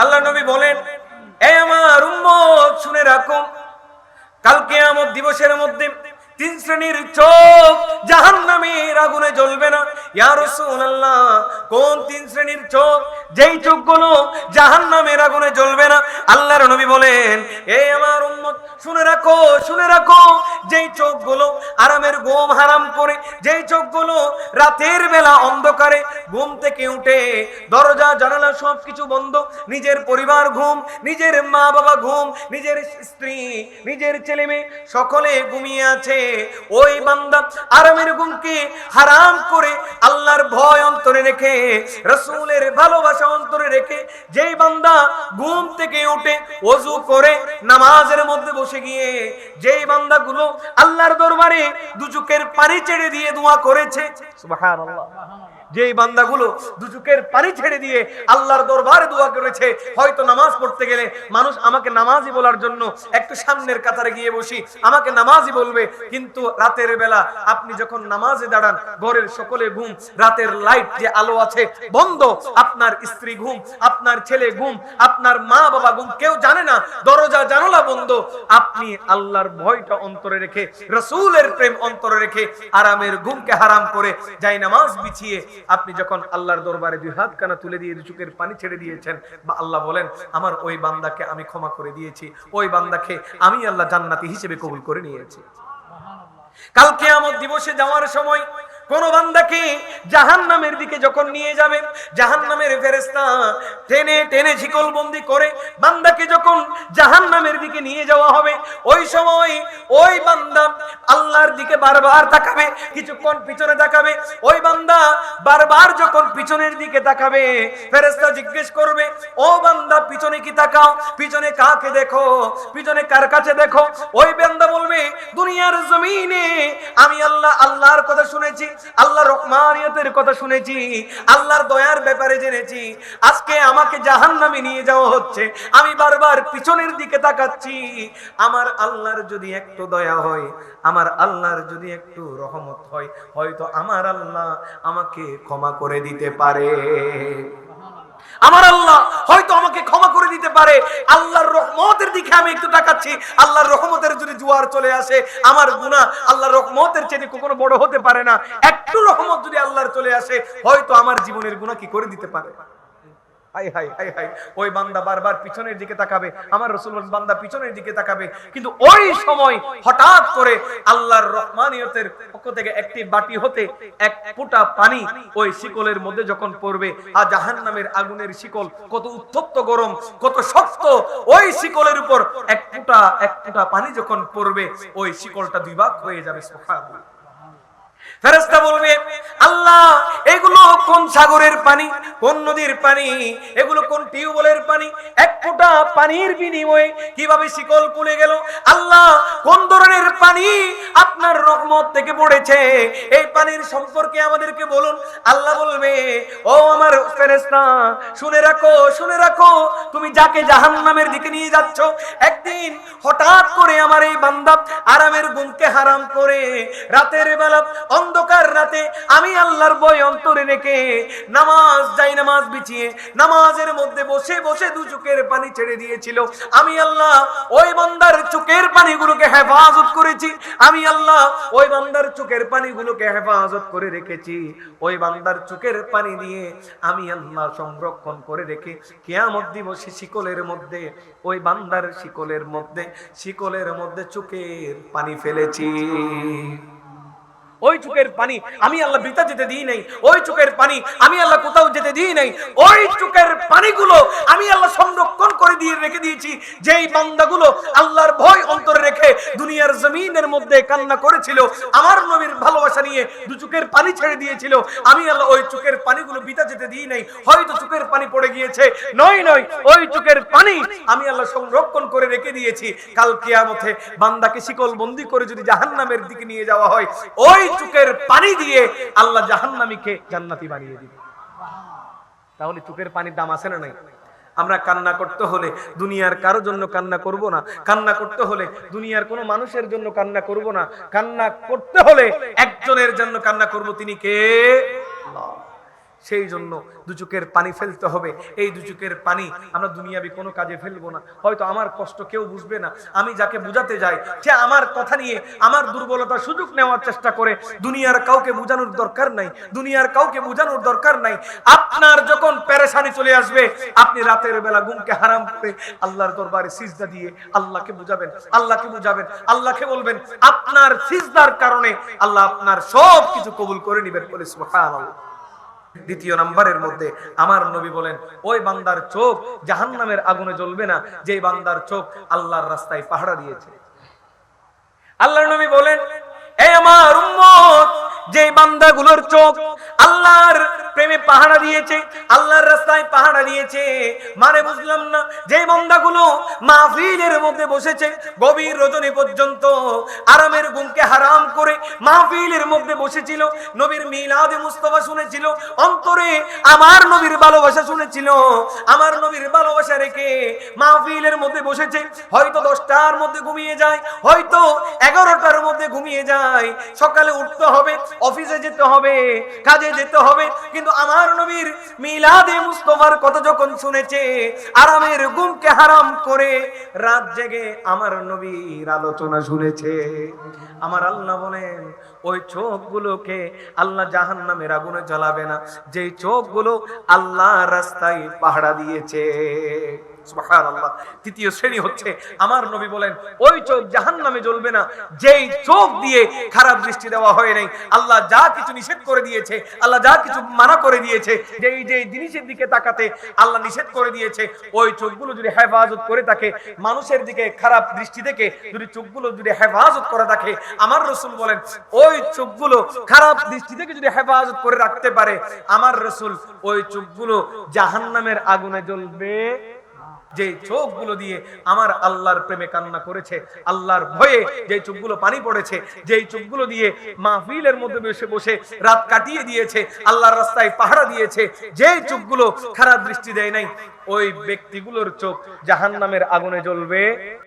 আল্লাহ নবী বলেন এ আমার উম্মত, শুনে রাখো। কালকে আমার দিবসের মধ্যে তিন শ্রেণির চোখ জাহান নামের আগুনে জ্বলবে না। ইয়া কোন তিন শ্রেণির চোখ? যেই চোখগুলো জাহান নামের আগুনে জ্বলবে না। আল্লাহর নবী বলেন এই আমার উম্মত, শুনে রাখো শুনে রাখো। যেই চোখগুলো আরামের ঘুম হারাম করে, যেই চোখগুলো রাতের বেলা অন্ধকারে ঘুম থেকে উঠে, দরজা, জানালা সব কিছু বন্ধ। নিজের পরিবার ঘুম, নিজের মা বাবা ঘুম, নিজের স্ত্রী, নিজের ছেলে মেয়ে সকলে ঘুমিয়ে আছে। ওই বান্দা আরামের ঘুমকে হারাম করে আল্লাহর ভয় অন্তরে রেখে, রসুলের ভালোবাসা অন্তরে রেখে, যেই বান্দা ঘুম থেকে উঠে ওযু করে, নামাজের মধ্যে বসে গিয়ে, যেই বান্দাগুলো আল্লাহর দরবারে দুচুকের পানি ছেড়ে দিয়ে দোয়া করেছে, সুবহানাল্লাহ, যেই বান্দাগুলো দুচুকের পানি ছেড়ে দিয়ে আল্লাহর দরবারে দোয়া করেছে, হয়তো নামাজ পড়তে গেলে মানুষ আমাকে নামাজই বলার জন্য একটু সামনের কাতারে গিয়ে বসি, আমাকে নামাজই বলবে, কিন্তু রাতের বেলা আপনি যখন নামাজে দাঁড়ান, ঘরের সকলে ঘুম, রাতের লাইট যে আলো আছে, বন্ধ। আপনার স্ত্রী ঘুম, আপনার ছেলে ঘুম, আপনার মা বাবা ঘুম, কেউ জানে না। দরজা, জানালা বন্ধ। আপনি আল্লাহর ভয়টা অন্তরে রেখে, রসুলের প্রেম অন্তরে রেখে, আরামের ঘুমকে হারাম করে যাই নামাজ বিছিয়ে, আপনি যখন আল্লাহর দরবারে দুই হাত কানা তুলে দিয়ে দু চোখের পানি ছেড়ে দিয়েছেন, বা আল্লাহ বলেন, আমার ওই বান্দাকে আমি ক্ষমা করে দিয়েছি। ওই বান্দাকে আমি আল্লাহ জান্নাতি হিসেবে কবুল করে নিয়েছি। কালকে আমার দিবসে যাওয়ার সময় কোন বান্দাকে জাহান নামের দিকে যখন নিয়ে যাবে জাহান নামের ফেরেস্তা টেনে টেনে শিকল বন্দি করে বান্দাকে যখন জাহান নামের দিকে নিয়ে যাওয়া হবে, ওই সময় ওই বান্দা আল্লাহর দিকে বারবার তাকাবে, কিছুক্ষণ পিছনে তাকাবে, ওই বান্দা বারবার যখন পিছনের দিকে তাকাবে ফেরেস্তা জিজ্ঞেস করবে, ও বান্দা, পিছনে কি তাকাও? পিছনে কাকে দেখো? পিছনে কার কাছে দেখো? ওই বান্দা বলবে, দুনিয়ার জমিনে আমি আল্লাহ, আল্লাহর কথা শুনেছি আল্লাহ রহমানিয়তের কথা শুনেছি, আল্লাহর দয়ার ব্যাপারে জেনেছি। আজকে আমাকে জাহান নামে নিয়ে যাওয়া হচ্ছে, আমি বারবার পিছনের দিকে তাকাচ্ছি। আমার আল্লাহর যদি একটু দয়া হয়, আমার আল্লাহর যদি একটু রহমত হয়, হয়তো আমার আল্লাহ আমাকে ক্ষমা করে দিতে পারে। আমার আল্লাহ হয়তো আমাকে ক্ষমা করে দিতে পারে। আল্লাহর রহমতের দিকে আমি একটু তাকাচ্ছি। আল্লাহর রহমতের যদি জোয়ার চলে আসে, আমার গুণা আল্লাহর রহমতের চেয়ে কখনো বড় হতে পারে না। একটু রহমত যদি আল্লাহর চলে আসে, হয়তো আমার জীবনের গুণা কি করে দিতে পারে? শিকলের মধ্যে যখন পড়বে, আর জাহান্নামের আগুনের শিকল কত উত্তপ্ত গরম, কত শক্ত, ওই শিকলের উপর এক ফোঁটা এক ফোঁটা পানি যখন পড়বে, ওই শিকলটা দুই ভাগ হয়ে যাবে ফেরেস্তা বলবে, আল্লাহ, এগুলো কোন সাগরের পানি? কোন নদীর পানি? এগুলো কোন টিউবওয়েলের পানি? এক ফোঁটা পানির বিনিময়ে কীভাবে শিকল খুলে গেল? আল্লাহ, কোন ধরনের পানি আপনার রহমত থেকে পড়েছে? এই পানির সম্পর্কে আমাদেরকে বলুন। আল্লাহ বলবে, ও আমার ফেরেস্তা শুনে রাখো শুনে রাখো, তুমি যাকে জাহান্নামের দিকে নিয়ে যাচ্ছ, একদিন হঠাৎ করে আমার এই বান্দা আরামের গুমকে হারাম করে রাতের বেলা অন্ধকার রাতে আমি আল্লাহর বই অন্তরে রেখে নামাজ যাই নামাজ বিছিয়ে নামাজের মধ্যে বসে বসে দু চোখের পানি ছেড়ে দিয়েছিল। আমি আল্লাহ ওই বান্দার চোখের পানিগুলোকে হেফাজত করেছি। আমি আল্লাহ ওই বান্দার চোখের পানিগুলোকে হেফাজত করে রেখেছি। ওই বান্দার চোখের পানি দিয়ে আমি আল্লাহ সংরক্ষণ করে রেখে কেয়ামত দিবসে শিকলের মধ্যে, ওই বান্দার শিকলের মধ্যে শিকলের মধ্যে চোখের পানি ফেলেছি। ওই চোখের পানি আমি আল্লাহ বৃথা যেতে দিই নাই। ওই চোখের পানি আমি আল্লাহ কোথাও যেতে দিই নাই। ওই চোখের পানিগুলো আমি আল্লাহ সংরক্ষণ করে দিয়ে রেখে দিয়েছি। যেই বান্দাগুলো আল্লাহর ভয় অন্তরে রেখে দুনিয়ার জমিনের মধ্যে কান্না করেছিল, আমার নবীর ভালোবাসা নিয়ে দু চোখের পানি ছেড়ে দিয়েছিল, আমি আল্লাহ ওই চোখের পানিগুলো বিতা যেতে দিই নাই। হয়তো চোখের পানি পড়ে গিয়েছে, নয় নয়, ওই চোখের পানি আমি আল্লাহ সংরক্ষণ করে রেখে দিয়েছি। কাল কিয়ামতে বান্দাকে শিকল বন্দি করে যদি জাহান্নামের দিকে নিয়ে যাওয়া হয়, ওই চোখের পানি দিয়ে আল্লাহ জাহান্নামীকে জান্নাতি বানিয়ে দিবে। তাহলে চুকের পানির দাম আছে না নাই? আমরা কান্না করতে হলে দুনিয়ার কারও জন্য কান্না করব না। কান্না করতে হলে দুনিয়ার কোনো মানুষের জন্য কান্না করব না। কান্না করতে হলে একজনের জন্য কান্না করব তিনি কে। সেই জন্য দু চোখের পানি ফেলতে হবে। এই দু চোখের পানি আমরা দুনিয়াবি কোনো কাজে ফেলব না। হয়তো আমার কষ্ট কেউ বুঝবে না। আমি যাকে বুঝাতে যাই, সে আমার কথা নিয়ে আমার দুর্বলতা সুযোগ নেওয়ার চেষ্টা করে। দুনিয়ার কাউকে বোঝানোর দরকার নাই। দুনিয়ার কাউকে বোঝানোর দরকার নাই। আপনার যখন পেরেশানি চলে আসবে, আপনি রাতের বেলা ঘুমকে হারাম করে আল্লাহর দরবারে সিজদা দিয়ে আল্লাহকে বুঝাবেন। আল্লাহকে বুঝাবেন। আল্লাহকে বলবেন, আপনার সিজদার কারণে আল্লাহ আপনার সব কিছু কবুল করে নেবেন বলে সুবহানাল্লাহ। দ্বিতীয় নাম্বারের মধ্যে আমার নবী বলেন, ওই বান্দার চোখ জাহান নামের আগুনে জ্বলবে না যে বান্দার চোখ আল্লাহর রাস্তায় পাহারা দিয়েছে। আল্লাহর নবী বলেন, এ আমার উম্মত যে বান্দাগুলোর চোখ আল্লাহর প্রেমে পাহারা দিয়েছে, আল্লাহর রাস্তায় পাহারা দিয়েছে। মানে বুঝলাম না, যে বান্দাগুলো মাহফিলের মধ্যে বসেছে, গভীর রজনী পর্যন্ত আরামের ঘুমকে হারাম করে মাহফিলের মধ্যে বসেছিল, নবীর মিলাদে মুস্তফা শুনেছিল, অন্তরে আমার নবীর ভালোবাসা শুনেছিল, আমার নবীর ভালোবাসা রেখে মাহফিলের মধ্যে বসেছে। হয়তো দশটার মধ্যে ঘুমিয়ে যায়, হয়তো এগারোটার মধ্যে ঘুমিয়ে যায়, সকালে উঠতে হবে অফিসে যেতে হবে, কাজে যেতে হবে। কিন্তু আমার নবীর মিলাদে মুস্তফার কথা যখন শুনেছে, আরামের ঘুমকে হারাম করে রাত জেগে আমার নবীর আলোচনা শুনেছে। আমার আল্লাহ বলেন, ওই চোখগুলোকে আল্লাহ জাহান নামের আগুনে জ্বালাবে না। যে চোখগুলো আল্লাহ রাস্তায় পাহারা দিয়েছে। তৃতীয় শ্রেণি হচ্ছে, আমার নবী বলেন, ওই চোখ জাহান নামে জ্বলবে না। যেই চোখ দিয়ে খারাপ দৃষ্টি দেওয়া হয় নাই, আল্লাহ যা কিছু নিষেধ করে দিয়েছে, আল্লাহ যা কিছু মানা করে দিয়েছে, যেই যেই জিনিসের দিকে তাকাতে আল্লাহ নিষেধ করে দিয়েছে, ওই চোখগুলো যদি হেফাজত করে থাকে, মানুষের দিকে খারাপ দৃষ্টি থেকে যদি চোখগুলো যদি হেফাজত করে থাকে, আমার রসুল বলেন, ওই চোখগুলো খারাপ দৃষ্টি থেকে যদি হেফাজত করে রাখতে পারে, আমার রসুল ওই চোখগুলো জাহান্নামের আগুনে জ্বলবে। যে চোখগুলো দিয়ে আমার আল্লাহর প্রেমে কান্না করেছে, আল্লাহর ভয়ে যে চোখগুলো পানি পড়েছে, যেই চোখগুলো দিয়ে মাহফিলের মধ্যে বসে বসে রাত কাটিয়ে দিয়েছে, আল্লাহর রাস্তায় পাহারা দিয়েছে যেই চোখগুলো খারাপ দৃষ্টি দেয় নাই, ওই ব্যক্তিগুলোর চোখ জাহান্নামের আগুনে জ্বলবে।